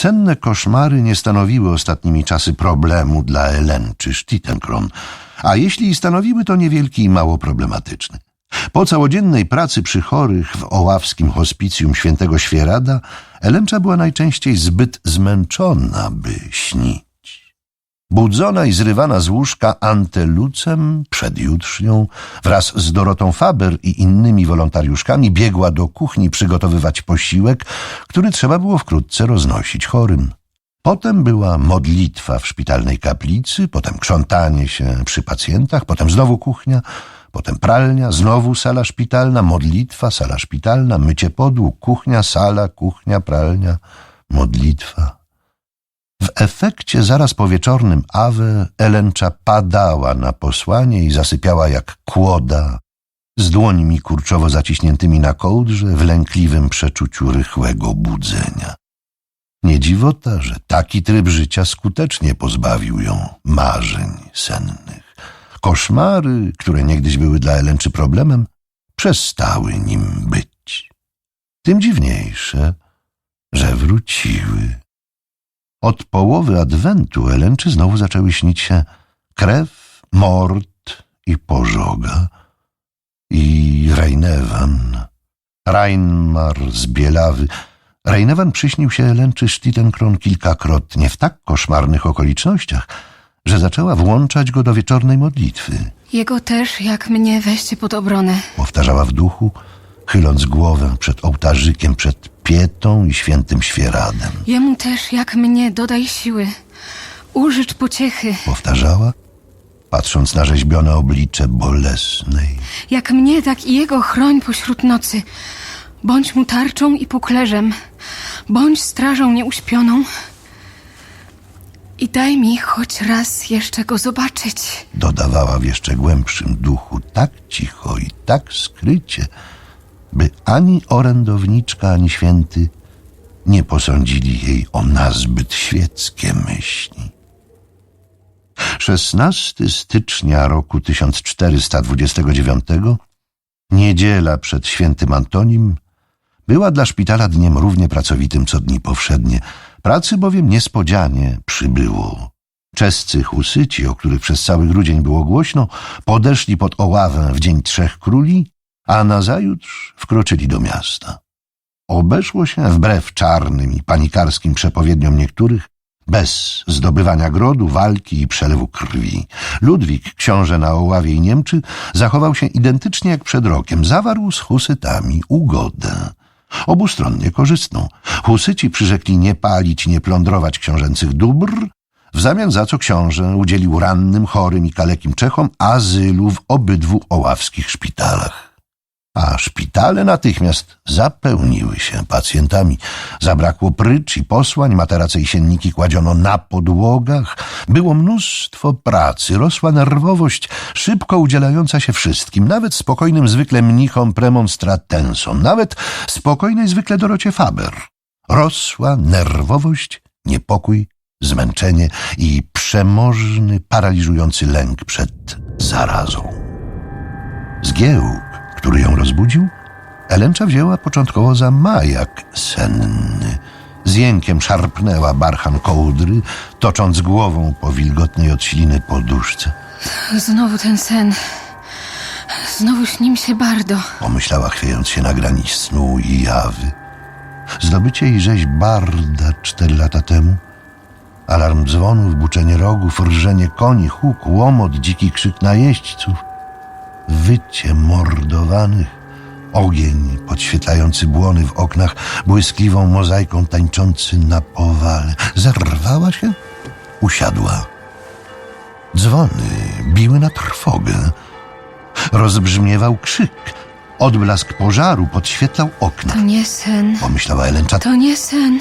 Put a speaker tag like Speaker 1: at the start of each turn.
Speaker 1: Senne koszmary nie stanowiły ostatnimi czasy problemu dla Ellen czy Stittenkron, a jeśli stanowiły, to niewielki i mało problematyczny. Po całodziennej pracy przy chorych w oławskim hospicjum świętego Świerada, Elencza była najczęściej zbyt zmęczona, by śnić. Budzona i zrywana z łóżka antelucem przedjutrznią, wraz z Dorotą Faber i innymi wolontariuszkami biegła do kuchni przygotowywać posiłek, który trzeba było wkrótce roznosić chorym. Potem była modlitwa w szpitalnej kaplicy, potem krzątanie się przy pacjentach, potem znowu kuchnia, potem pralnia, znowu sala szpitalna, modlitwa, sala szpitalna, mycie podłóg, kuchnia, sala, kuchnia, pralnia, modlitwa. W efekcie zaraz po wieczornym awe Elencza padała na posłanie i zasypiała jak kłoda, z dłońmi kurczowo zaciśniętymi na kołdrze w lękliwym przeczuciu rychłego budzenia. Nie dziwota, że taki tryb życia skutecznie pozbawił ją marzeń sennych. Koszmary, które niegdyś były dla Elenczy problemem, przestały nim być. Tym dziwniejsze, że wróciły. Od połowy adwentu Elenczy znowu zaczęły śnić się krew, mord i pożoga i Reinewan, Reinmar z Bielawy. Reinewan przyśnił się Elenczy Stittenkron kilkakrotnie w tak koszmarnych okolicznościach, że zaczęła włączać go do wieczornej modlitwy.
Speaker 2: Jego też, jak mnie, weźcie pod obronę.
Speaker 1: Powtarzała w duchu, chyląc głowę przed ołtarzykiem, przed pietą i świętym świeradem.
Speaker 2: Jemu też, jak mnie, dodaj siły. Użycz pociechy.
Speaker 1: Powtarzała, patrząc na rzeźbione oblicze bolesnej.
Speaker 2: Jak mnie, tak i jego chroń pośród nocy. Bądź mu tarczą i puklerzem. Bądź strażą nieuśpioną. I daj mi choć raz jeszcze go zobaczyć.
Speaker 1: dodawała w jeszcze głębszym duchu, tak cicho i tak skrycie, by ani orędowniczka, ani święty nie posądzili jej o nazbyt świeckie myśli. 16 stycznia roku 1429, niedziela przed świętym Antonim, była dla szpitala dniem równie pracowitym co dni powszednie. Pracy bowiem niespodzianie przybyło. Czescy husyci, o których przez cały grudzień było głośno, podeszli pod Oławę w Dzień Trzech Króli, a nazajutrz wkroczyli do miasta. Obeszło się wbrew czarnym i panikarskim przepowiedniom niektórych, bez zdobywania grodu, walki i przelewu krwi. Ludwik, książę na Oławie i Niemczy, zachował się identycznie jak przed rokiem. Zawarł z husytami ugodę. Obustronnie korzystną. Husyci przyrzekli nie palić, nie plądrować książęcych dóbr, w zamian za co książę udzielił rannym, chorym i kalekim Czechom azylu w obydwu oławskich szpitalach. A szpitale natychmiast zapełniły się pacjentami. Zabrakło prycz i posłań, materace i sienniki kładziono na podłogach. Było mnóstwo pracy, rosła nerwowość, szybko udzielająca się wszystkim, nawet spokojnym zwykle mnichom premonstratensom, nawet spokojnej zwykle Dorocie Faber. Rosła nerwowość, niepokój, zmęczenie i przemożny, paraliżujący lęk przed zarazą. Zgiełk, który ją rozbudził, Elencza wzięła początkowo za majak senny. Z jękiem szarpnęła barchan kołdry, tocząc głową po wilgotnej od śliny poduszce.
Speaker 2: Znowu ten sen. Znowu śni mi się bardzo.
Speaker 1: Pomyślała, chwiejąc się na granic snu i jawy. Zdobycie i rzeź barda cztery lata temu. Alarm dzwonów, buczenie rogów, rżenie koni, huk, łomot, dziki krzyk najeźdźców. Wycie mordowanych, ogień podświetlający błony w oknach, błyskliwą mozaiką tańczący na powale. Zerwała się, usiadła. Dzwony biły na trwogę. Rozbrzmiewał krzyk. Odblask pożaru podświetlał okna.
Speaker 2: To nie sen.
Speaker 1: Pomyślała Elencza,
Speaker 2: To nie sen.